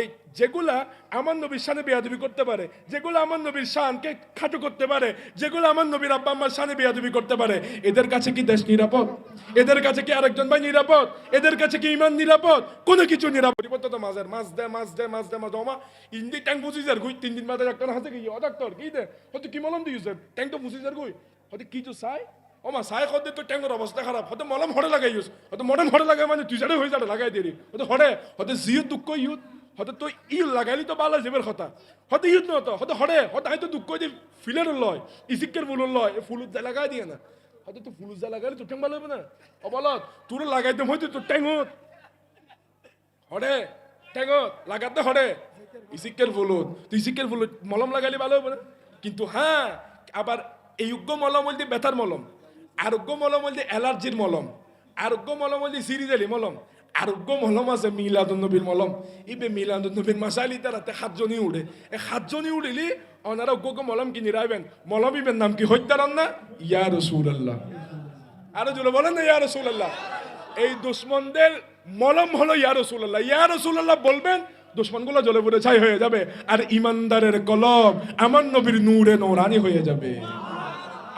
এই যেগুলা আমার নবীর শানে বেয়াদবি করতে পারে, যেগুলো আমার নবীর শানকে খাটো করতে পারে, যেগুলো আমার নবীর আব্বা আম্মার শানে বেয়াদবি করতে পারে, এদের কাছে কি দেশ নিরাপদ? এদের কাছে কি আরেকজন ভাই নিরাপদ? এদের কাছে কি ইমান নিরাপদ? কোনো কিছু নিরাপদ পরিবর্তন তো মাঝের মাছ দে মাছ দে মাছ দে মাছ ওমা, ইন্দি ট্যাঙ্ক বুঝি যার গুই, তিন দিন বাদে ডাক্তার হাতে গিয়ে, ও ডাক্তার, কি দে? হয়তো কি মলম দিয়েছে ট্যাঙ্ক তো বুঝি যার গুই। হয়তো কি তো চাই? ওমা, চাই কত তো ট্যাঙ্কের অবস্থা খারাপ। হয়তো মলম হরে লাগাই ইউস হয়তো মলম হরে লাগাই মানে তুই যারে হয়ে যাবে, লাগাই দিয়ে হয়তো হরে, হয়তো জিও দুঃখ ইউত হয়তো তুই ই লাগাইলি তো বালা যাবের কথা। হয়তো ইউত নত হয়তো হরে হয়তো হয়তো দুঃখ যে ফিলের লয় ইসিকের ফুলের লয় যা লাগাই দিয়ে না। হয়তো তুই ফুলুর যা লাগাইলে তোর ট্যাং ভালো হবে না। অবলত তোর লাগাই দেম হয়তো তোর ট্যাঙ্গত হরে ট্যাঙ্গত লাগাতে হরে ইসিকের ফুলুত তুই ইসিকের ফুলুত মলম লাগাইলে ভালো হবে না। কিন্তু হ্যাঁ আবার এই যোগ্য মলম বলতে ব্যথার মলম। আরোগ্য মলম বলতে অ্যালার্জির মলম। আরোগ্য মলম বলতে সিরিজালি মলম। আরোগ্য মলম আছে মিলাদুন্নবীর মলম। ইবে মিলাদুন্নবীর মাসালি তারাতে সাতজনই উড়ে এই সাতজনই উড়িলি ওনারা উগ্র মলম কিনি রাখবেন মলম ইবের নাম কি হত্যারণ না? ইয়া রসুল আল্লাহ আরও জোরে বলেন না, ইয়া রসুল আল্লাহ এই দুশ্মনদের মলম হলো ইয়া রসুল আল্লাহ ইয়া রসুল আল্লাহ বলবেন, দুশ্মনগুলো জলে পড়ে ছাই হয়ে যাবে। আর ইমানদারের কলম আমার নবীর নূরে নৌরানি হয়ে যাবে।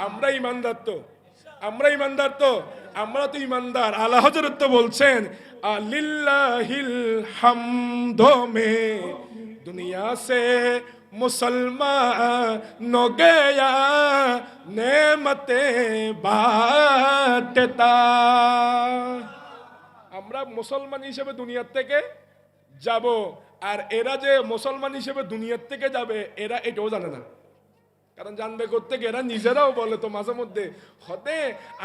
আমরা ইমানদার তো। আমরা ইমানদার তো। আমরা তো ইমানদার, আল্লাহ হজরত তো বলছেন, আলিল্লাহিল হামদ মে, দুনিয়া সে মুসলমান গয়া নেমতে বাটতা আমরা মুসলমান হিসেবে দুনিয়ার থেকে যাব, আর এরা যে মুসলমান হিসেবে দুনিয়ার থেকে যাবে, এরা এটাও জানে না। কারণ জানবে করতে এরা নিজেরাও বলে তো মাঝে মধ্যে। হতে,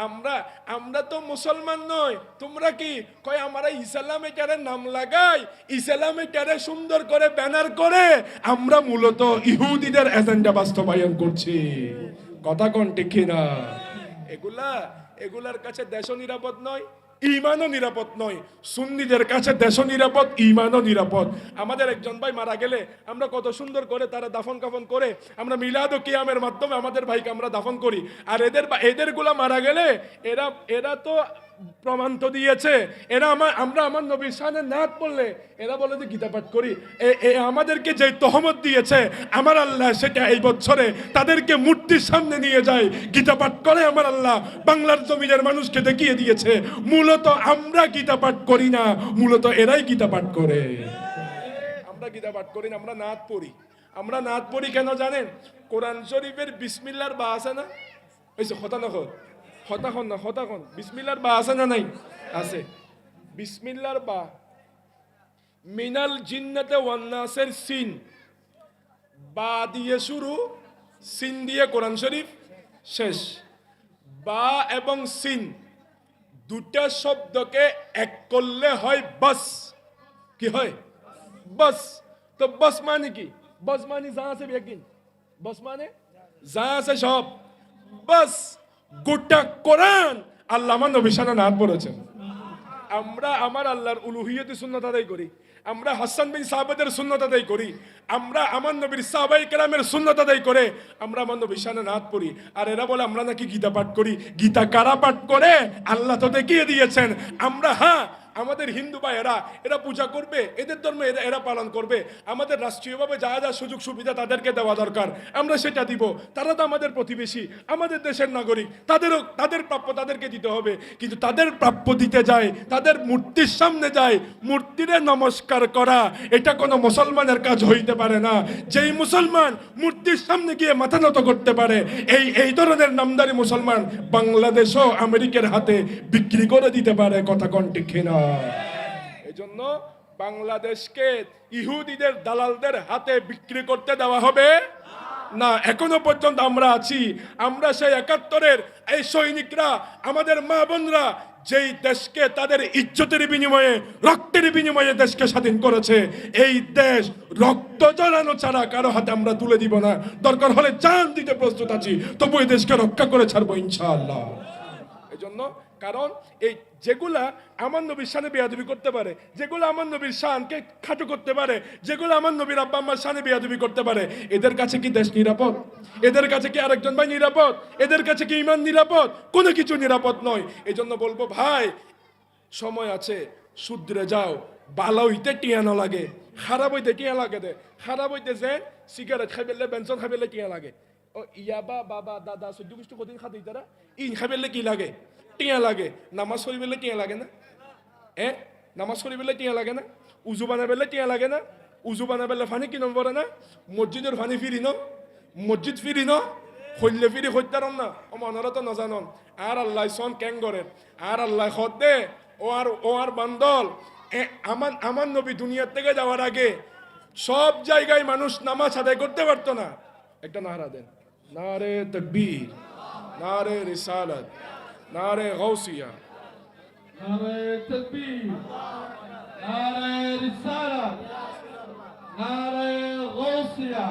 আমরা আমরা তো মুসলমান নই। তোমরা কি? কয়, আমরা ইসলাম এটারে নাম লাগাই? ইসলাম এটারে সুন্দর করে ব্যানার করে? আমরা মূলত ইহুদিদের এজেন্ডা বাস্তবায়ন করছি। কথা কোন ঠিক না এগুলা, এগুলার কাছে দেশও নিরাপদ নয়। ইমানও নিরাপদ নয়। সুন্নিদের কাছে দেশও নিরাপদ, ইমানও নিরাপদ। আমাদের একজন ভাই মারা গেলে আমরা কত সুন্দর করে তারা দাফন কাফন করে, আমরা মিলাদ ও কিয়ামের মাধ্যমে আমাদের ভাইকে আমরা দাফন করি। আর এদের বা- এদেরগুলা মারা গেলে এরা এরা তো প্রমাণ তো দিয়েছে। এরা আমার আমরা আমার নবীর সামনে নাথ বললে এরা বলে যে গীতা পাঠ করি। এ- আমাদেরকে যে তহমত দিয়েছে, আমার আল্লাহ সেটা এই বছরে তাদেরকে মূর্তির সামনে নিয়ে যায়। গীতা পাঠ করে আমার আল্লাহ বাংলার জমিনের মানুষকে দেখিয়ে দিয়েছে। মূলত আমরা গীতা পাঠ করি না, মূলত এরাই গীতা পাঠ করে। আমরা গীতা পাঠ করি না, আমরা নাথ পড়ি। আমরা নাথ পড়ি কেন জানেন? কোরআন শরীফের বিসমিল্লার বা আছে না? ওইসে হতা নখন হতাখন না, হতাখন। বিসমিল্লার বা আছে না নাই? আছে। বিসমিল্লার বা। মিনাল জিন্নাতে ওয়ান্নাসের সিন। বা দিয়ে শুরু, সিন দিয়ে কোরআন শরীফ শেষ। বা এবং সিন দুটা শব্দকে এক করলে হয় বাস। কি হয়? বাস। তো বাস মানে কি? বাস মানে যা আছে একদিন বাস মানে যা আছে সব। বাস। গোটা কোরআন আল্লাহ আমার নবিশানা নাথ বলেছেন আমরা আমার আল্লাহর উলুহিয়তি সুন্নত আদায় করি। আমরা হাসান বিন সাহাবাদের সুন্নত আদায় করি। আমরা আমার নবীর সাহাবাই কেরামের সুন্নত আদায় করে আমরা আমার নবীর শানে নাথ পড়ি। আর এরা বলে, আমরা নাকি গীতা পাঠ করি। গীতা কারা পাঠ করে? আল্লাহ তো দেখিয়ে দিয়েছেন। আমরা হ্যাঁ আমাদের হিন্দু বা এরা এরা পূজা করবে, এদের ধর্ম এরা এরা পালন করবে। আমাদের রাষ্ট্রীয়ভাবে যা যা সুযোগ সুবিধা তাদেরকে দেওয়া দরকার, আমরা সেটা দিব। তারা তো আমাদের প্রতিবেশী, আমাদের দেশের নাগরিক, তাদেরও, তাদের প্রাপ্য তাদেরকে দিতে হবে। কিন্তু তাদের প্রাপ্য দিতে যায়, তাদের মূর্তির সামনে যায়, মূর্তিরে নমস্কার করা, এটা কোনো মুসলমানের কাজ হইতে পারে না। যেই মুসলমান মূর্তির সামনে গিয়ে মাথা নত করতে পারে, এই এই ধরনের নামদারি মুসলমান বাংলাদেশও আমেরিকার হাতে বিক্রি করে দিতে পারে, কথা কোন ঠিক না এই জন্য বাংলাদেশকে ইহুদিদের দালালদের হাতে বিক্রি করতে দেওয়া হবে। না, এখনও পর্যন্ত আমরা আছি। আমরা সেই একাত্তরের এই সৈনিকরা, আমাদের মা বোনরা, যেই দেশকে তাদের ইজ্জতের বিনিময়ে, রক্তের বিনিময়ে দেশকে স্বাধীন করেছে, এই দেশ রক্ত জড়ানো ছাড়া কারও হাতে আমরা তুলে দিব না। দরকার হলে জান দিতে প্রস্তুত আছি, তবু এই দেশকে রক্ষা করে ছাড়বো ইনশাআল্লাহ। এই জন্য কারণ এই যেগুলা আমার নবীর শানে বেয়াদবি করতে পারে, যেগুলো আমার নবীর শানকে খাটো করতে পারে, যেগুলো আমার নবীর আব্বা আম্মার শানে বেয়াদবি করতে পারে, এদের কাছে কি দেশ নিরাপদ? এদের কাছে কি আরেকজন ভাই নিরাপদ? এদের কাছে কি ইমান নিরাপদ? কোনো কিছু নিরাপদ নয়। এই জন্য বলব, ভাই, সময় আছে শুদ্রে যাও। বালা হইতে টিয়ানো লাগে। খারাপ হইতে টিয়া লাগে দে। খারাপ হইতে যে সিগারেট খাই পেলে বেঞ্চন খাই পেলে কিয়া লাগে। ইয়াবা বাবা দাদা চৈদ্য গোষ্ঠী কদিন খাতে তারা। ইন খাই পেলে কি লাগে? টিয়া লাগে। নামাজ পেলে টিয়া লাগে না? এ? নামাজ পেলে টিয়া লাগে না? উজু বানাই পেলে টিয়া লাগে না? উজু বানাই পেলে ফানি কি নম্বর না? মসজিদের ফানি ফিরি ন? মসজিদ ফিরি ন? হইলে ফিরি হত্যারম না? ও মনরা তো নজানন। আর আল্লাহ সন ক্যাং করেন আর আল্লাহ খদ দে। ও আর ও আর বান্দল। এ আমার আমার নবী দুনিয়ার থেকে যাওয়ার আগে সব জায়গায় মানুষ নামাজ আদায় করতে পারতো না। একটা নারা দেন। নারে তকবীর নারে রিসালাত নারে গৌসিয়া নারে তকবীর নারে রিসালাত নারে গৌসিয়া